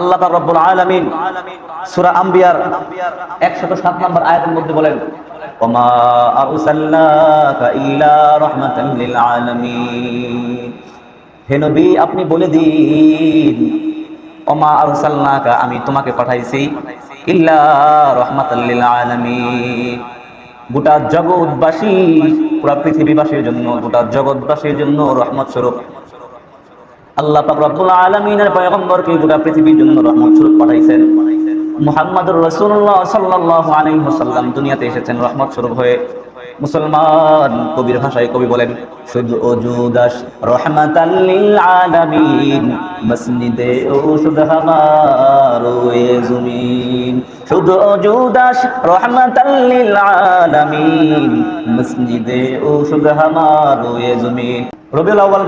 আল্লাহ রব্বুল আলামিন সূরা আম্বিয়ার 107 নম্বর আয়াতের মধ্যে বলেন, ওমা আরসালনাকা ইল্লা আপনি বলে দিন, ওমা আরসালনাকা, আমি তোমাকে পাঠাইছি ইল্লা রাহমাতাল লিল আলামিন। গোটা জগৎবাসী, পুরা পৃথিবীবাসীর জন্য, গোটা জগৎবাসীর জন্য রহমত স্বরূপ। আল্লাহ পাক রব্বুল আলামিনের পয়গম্বরকে গোটা পৃথিবীর জন্য রহমত স্বরূপ পাঠাইছেন। মুহাম্মদুর রাসূলুল্লাহ সাল্লাল্লাহু আলাইহি ওয়াসাল্লাম দুনিয়াতে এসেছেন রহমত স্বরূপ হয়ে। মুসলমান কবির ভাষায় কবি বলেন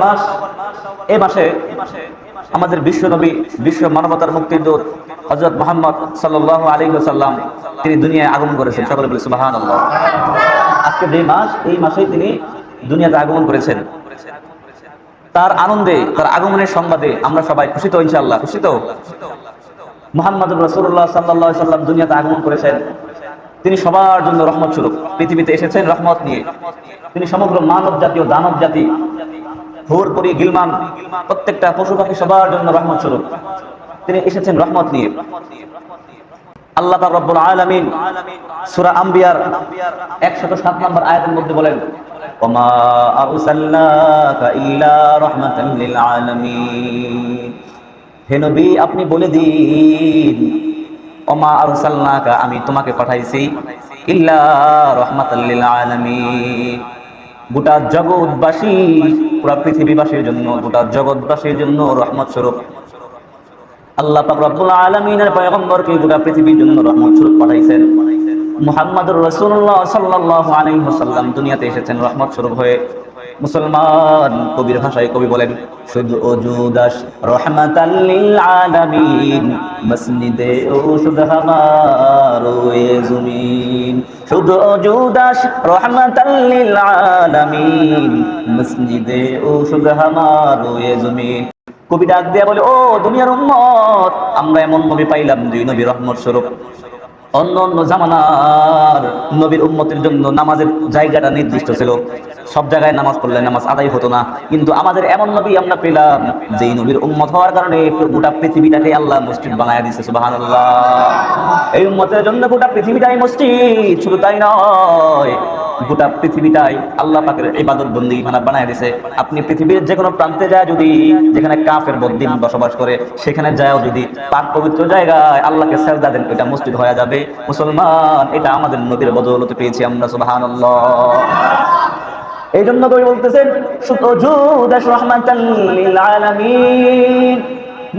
মাস মাসে আমাদের বিশ্ব নবী, বিশ্ব মানবতার মুক্তির দূত হজরত মোহাম্মদ সাল্লাহ আলী সাল্লাম তিনি দুনিয়ায় আগমন করেছেন। সকলে বলে সুবাহান আজকে যে মাস, এই মাসেই তিনি দুনিয়াতে আগমন করেছেন। তার আনন্দে, তার আগমনের সংবাদে আমরা সবাই খুশি তো ইনশাল্লাহ খুশি তো? মোহাম্মদ রসুল্লাহ সাল্লাহ সাল্লাম দুনিয়াতে আগমন করেছেন। তিনি সবার জন্য রহমত স্বরূপ। পৃথিবীতে এসেছেন রহমত নিয়ে। তিনি সমগ্র মানব জাতি ও দানব জাতি হুর পরি গিলমান প্রত্যেকটা পশু পাখি সবার জন্য রহমত স্বরূপ। তিনি এসেছেন রহমত নিয়ে। আল্লাহ রব্বুল আলামিন সূরা আম্বিয়ার 107 নম্বর আয়াতের মধ্যে বলেন, ওমা আরসালনাকা ইল্লা রাহমাতাল আপনি বলে দিন, ওমা আরসালনাকা, আমি তোমাকে পাঠাইছি ইল্লা রাহমাতাল লিল আলামিন। গোটা জগৎবাসী, পুরা পৃথিবীবাসীর জন্য, গোটা জগৎবাসীর জন্য রহমত স্বরূপ। আল্লাহ পাক রব্বুল আলামিনের পয়গম্বরকে গোটা পৃথিবীর জন্য রহমত স্বরূপ পাঠাইছেন। মুহাম্মদুর রাসূলুল্লাহ সাল্লাল্লাহু আলাইহি ওয়াসাল্লাম দুনিয়াতে এসেছেন রহমত স্বরূপ হয়ে। মুসলমান কবির ভাষায় কবি বলেন, শুধু ওজুদাস রহমাতাল লিল আলামিন, মসজিদে ও শুধু হামারো এ জমিন। শুধু ওজুদাস রহমাতাল লিল আলামিন, মসজিদে ও শুধু হামারো এ জমিন। কবি ডাক দেয়া বলে, ও দুনিয়ার উম্মত, আমরা এমন নবী পাইলাম দুই নবী রহমত স্বরূপ। অন্য অন্য জামানার নবীর উম্মতের জন্য নামাজের জায়গাটা নির্দিষ্ট ছিল। সব জায়গায় নামাজ পড়লে নামাজ আদায় হতো না। কিন্তু আমাদের এমন নবী আমরা পেলাম যেই নবীর উম্মত হওয়ার কারণে গোটা পৃথিবীটাকে আল্লাহ মসজিদ বানায় দিচ্ছে এই উম্মতের জন্য গোটা পৃথিবীটাই মসজিদ, শুধু তাই নয় গোটা পৃথিবীটাই আল্লাহ পাকের ইবাদত বন্দী মানা বানায় দিছে। আপনি পৃথিবীর যে কোনো প্রান্তে যায় যদি যেখানে কাফের বদ্দিন বসবাস করে, সেখানে যাও যদি পাক পবিত্র জায়গায় আল্লাহকে সেজদা দেন এটা মসজিদ হয়ে যাবে। মুসলমান, এটা আমাদের নবীর বদৌলতে পেয়েছি আমরা, সুবহানাল্লাহ। এই জন্য কবি বলতেছেন সুতজুদাস রহমাতাল লিল আলামিন।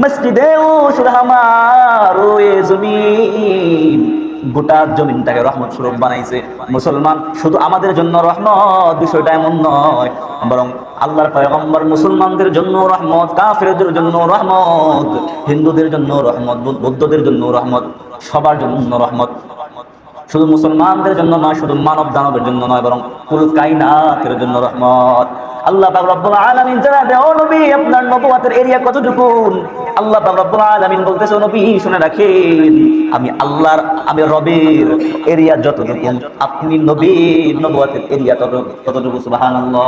মসজিদে ও সুরহামারো এ জমিন। গোটা জমিনটাকে রহমত স্বরূপ বানাইছে। মুসলমান শুধু আমাদের জন্য রহমত, বিষয়টা এমন নয়। বরং আল্লাহর পয়গম্বর মুসলমানদের জন্য রহমত, কাফেরদের জন্য রহমত, হিন্দুদের জন্য রহমত বৌদ্ধদের জন্য রহমত, সবার জন্য রহমত। শুধু মুসলমানদের জন্য নয়, শুধু মানব দানবের জন্য নয়, বরং কুল কাইনাতের জন্য রহমত। আল্লাহ পাক রব্বুল আলামিন নবী, আপনার নবুয়াতের এরিয়া কতটুকু আল্লাহ রব্বুল বলতেছে নবী, শুনে রাখেন, আমি আল্লাহর, আমি রবের এরিয়া যতটুকু, আপনি নবীর নবুয়াতের এরিয়া তত, ততটুকু, সুবহানাল্লাহ।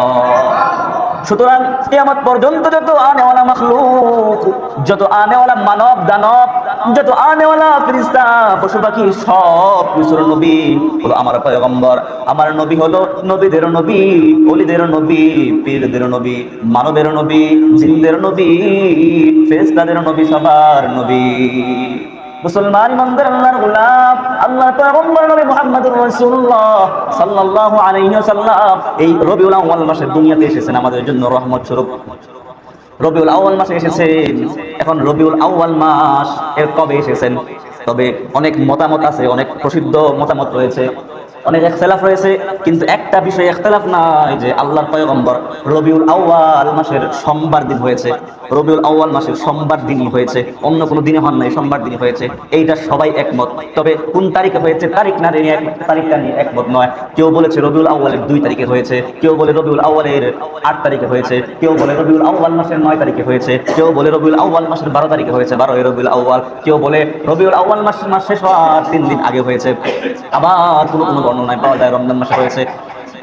সুতরাং কিয়ামত পর্যন্ত যত আনেওয়ালা মখলুক, যত আনেওয়ালা মানব দানব, যত আনেওয়ালা ফেরেশতা পশু পাখি সব কিছুর নবী হলো আমার পয়গম্বর। আমার নবী হলো নবীদের নবী ওলিদের নবী, পীরদের নবী, মানবের নবী, জিনদের নবী, ফেরেশতাদের নবী, সবার নবী। মুসলমান ইমানদার আল্লাহর গোলাম আল্লাহ পয়গম্বর নবী মুহাম্মদুর রাসূলুল্লাহ সাল্লাল্লাহু আলাইহি ওয়াসাল্লাম। এই রবিউল আউয়াল মাসে দুনিয়াতে এসেছেন, আমাদের জন্য রহমত স্বরূপ। রবিউল আউয়াল মাসে এসেছেন, এখন রবিউল আউয়াল মাস এর কবে এসেছেন? তবে অনেক মতামত আছে, অনেক প্রসিদ্ধ মতামত রয়েছে। অনেক একতলাফ রয়েছে, কিন্তু একটা বিষয় একতলাফ নাই যে আল্লাহর পয়গম্বর রবিউল আউয়াল মাসের সোমবার দিন হয়েছে। রবিউল আউয়াল মাসের সোমবার দিনই হয়েছে, অন্য কোনো দিনে হন নাই, সোমবার দিনই হয়েছে। এইটা সবাই একমত। তবে কোন তারিখে হয়েছে তারিখ না নিয়ে তারিখটা নিয়ে একমত নয়। কেউ বলেছে রবিউল আউয়ালের দুই তারিখে হয়েছে, কেউ বলে রবিউল আউয়ালের আট তারিখে হয়েছে, কেউ বলে রবিউল আউয়াল মাসের নয় তারিখে হয়েছে, কেউ বলে রবিউল আউয়াল মাসের বারো তারিখে হয়েছে, বারোই রবিউল আউয়াল, কেউ বলে রবিউল আউয়াল মাসের মাস শেষ হওয়ার তিন দিন আগে হয়েছে। আবার কোনো কোনো বর্ণনায় পাওয়া যায়, রমজান মাসে হয়েছে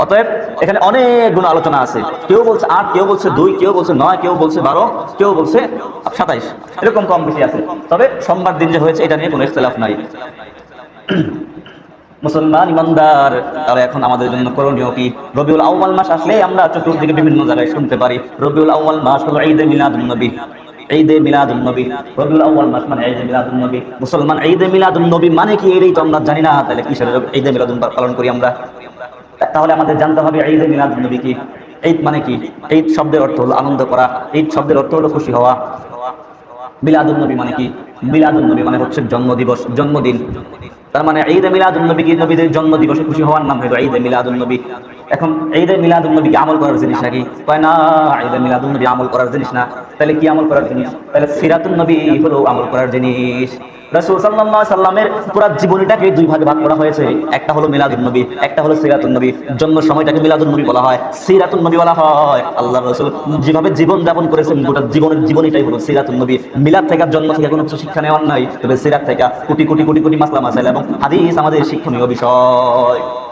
অতএব এখানে অনেকগুলো আলোচনা আছে। কেউ বলছে আট, কেউ বলছে দুই, কেউ বলছে নয়, কেউ বলছে বারো, কেউ বলছে সাতাইশ। এরকম কম বেশি আছে। তবে সোমবার দিন যে হয়েছে, এটা নিয়ে কোনো ইখতলাফ নাই। মুসলমান ইমানদার, তারা এখন আমাদের জন্য করণীয় কি? রবিউল আউয়াল মাস আসলে আমরা চতুর্দিকে বিভিন্ন জায়গায় শুনতে পারি। রবিউল আউয়াল মাস হলো ঈদে মিলাদুন নবী। ঈদে মিলাদুন নবী। রবিউল আউয়াল মাস মানে ঈদে নবী। মুসলমান ঈদে নবী মানে কি তো আমরা জানি না। তাহলে কিসের ঈদে পালন করি আমরা? তাহলে আমাদের জানতে হবে ঈদে নবী কি? ঈদ মানে কি? ঈদ শব্দের অর্থ হলো আনন্দ করা। ঈদ শব্দের অর্থ হলো খুশি হওয়া। মিলাদুন নবী মানে কি? মিলাদুন নবী মানে হচ্ছে জন্ম দিবস জন্মদিন। তার মানে ঈদে মিলাদুল নবী কি নবীদের জন্ম দিবসে খুশি হওয়ার নাম হলো ঈদে মিলাদুল নবী। এখন ঈদে মিলাদুল নবী কি আমল করার জিনিস নাকি? কয়, না, ঈদে মিলাদুল নবী আমল করার জিনিস না। তাহলে কি আমল করার জিনিস? তাহলে সিরাতুন নবী হলো আমল করার জিনিস। রাসূল সাল্লাল্লাহু আলাইহি সাল্লামের পুরো জীবনীটাকে দুই ভাগে ভাগ করা হয়েছে। একটা হলো মিলাদুন নবী, একটা হলো সিরাতুন নবী। জন্ম সময়টাকে মিলাদুন নবী বলা হয়। সিরাতুন নবী বলা হয়। আল্লাহ রাসূল যেভাবে জীবন যাপন করেছেন, গোটা জীবনের জীবনীটাই হলো সিরাতুন নবী। মিলাদ থেকে জন্ম থেকে কোনো কিছু শিক্ষা নেওয়ার নাই, তবে সিরাত থেকে কোটি কোটি কোটি কোটি মাসলা মাসাইল এবং হাদিস আমাদের শিক্ষণীয় বিষয়।